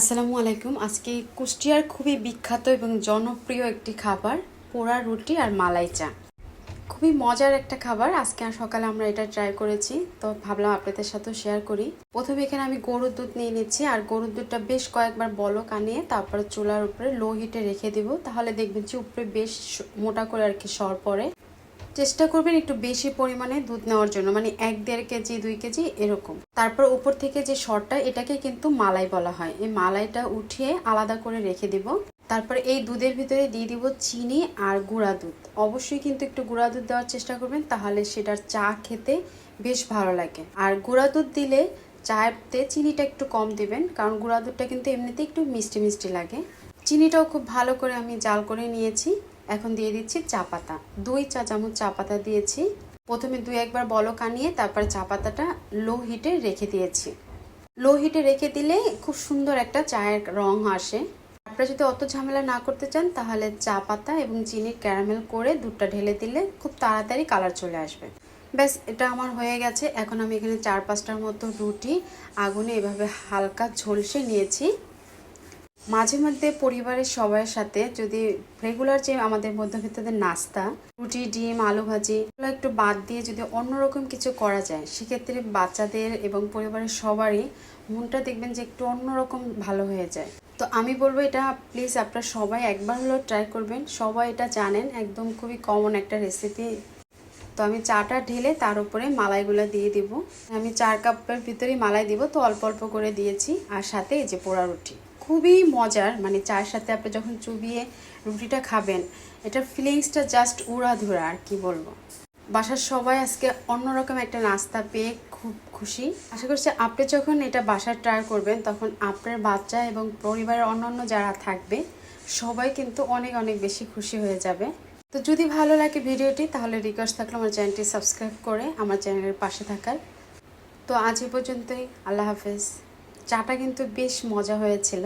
আসসালামু আলাইকুম। আজকে কুষ্টিয়ার খুবই বিখ্যাত এবং জনপ্রিয় একটি খাবার, পোড়া রুটি আর মালাই চা। খুবই মজার একটা খাবার। আজকে সকালে আমরা এটা ট্রাই করেছি, তো ভাবলাম আপনাদের সাথেও শেয়ার করি। প্রথমে এখানে আমি গরুর দুধ নিয়ে নিচ্ছি, আর গরুর দুধটা বেশ কয়েকবার বলক আনিয়ে তারপরে চুলার উপরে লো হিটে রেখে দিব। তাহলে দেখবেন যে উপরে বেশ মোটা করে আর কি সর পড়ে। চেষ্টা করবেন একটু বেশি পরিমাণে দুধ নেওয়ার জন্য মানে এক দেড় কেজি, দুই কেজি এরকম। তারপর উপর থেকে যে সরটা এটাকে কিন্তু মালাই বলা হয়। এই মালাইটা উঠিয়ে আলাদা করে রেখে দিব। তারপরে এই দুধের ভিতরে দিয়ে দিব চিনি আর গুঁড়া দুধ। অবশ্যই কিন্তু একটু গুঁড়া দুধ দেওয়ার চেষ্টা করবেন, তাহলে সেটার চা খেতে বেশ ভালো লাগে। আর গুঁড়া দুধ দিলে চাতে চিনিটা একটু কম দিবেন, কারণ গুঁড়া দুধটা কিন্তু এমনিতে একটু মিষ্টি মিষ্টি লাগে। চিনিটাও খুব ভালো করে আমি জাল করে নিয়েছি। এখন দিয়ে দিচ্ছি চা পাতা। দুই চা চামচ চা পাতা দিয়েছি। প্রথমে দুই একবার বলক আনিয়ে তারপর চা পাতাটা লো হিটে রেখে দিয়েছি। লো হিটে রেখে দিলে খুব সুন্দর একটা চায়ের রং আসে। আপনারা যদি অত ঝামেলা না করতে চান, তাহলে চা পাতা এবং চিনি ক্যারামেল করে দুধটা ঢেলে দিলে খুব তাড়াতাড়ি কালার চলে আসবে। ব্যাস, এটা আমার হয়ে গেছে। এখন আমি এখানে চার পাঁচটার মতো রুটি, আগুনে এভাবে হালকা ঝলসে নিয়েছি। মাঝে মধ্যে পরিবারের সবার সাথে যদি রেগুলার যে আমাদের মধ্যবিত্তদের নাস্তা, রুটি, ডিম, আলু ভাজি, এগুলো একটু বাদ দিয়ে যদি অন্যরকম কিছু করা যায়, সেক্ষেত্রে বাচ্চাদের এবং পরিবারের সবারই মনটা দেখবেন যে একটু অন্যরকম ভালো হয়ে যায়। তো আমি বলব এটা প্লিজ আপনারা সবাই একবার হলেও ট্রাই করবেন। সবাই এটা জানেন, একদম খুবই কমন একটা রেসিপি তো আমি চাটা ঢেলে তার উপরে মালাইগুলো দিয়ে দিব। আমি চার কাপের ভিতরেই মালাই দিব, তো অল্প অল্প করে দিয়েছি। আর সাথে এই যে পোড়া রুটি। খুবই মজার মানে চায়ের সাথে আপনি যখন চুবিয়ে রুটিটা খাবেন, এটার ফিলিংসটা জাস্ট উড়াধুরা, আর কি বলব। বাসার সবাই আজকে অন্যরকম একটা নাস্তা পেয়ে খুব খুশি। আশা করছি আপনি যখন এটা বাসার ট্রাই করবেন, তখন আপনার বাচ্চা এবং পরিবারের অন্যান্য যারা থাকবে, সবাই কিন্তু অনেক অনেক বেশি খুশি হয়ে যাবে। তো যদি ভালো লাগে ভিডিওটি, তাহলে রিকোয়েস্ট থাকলে আমার চ্যানেলটি সাবস্ক্রাইব করে আমার চ্যানেলের পাশে থাকার। তো আজ এ পর্যন্তই, আল্লাহ হাফেজ। চাটা কিন্তু বেশ মজা হয়েছিল।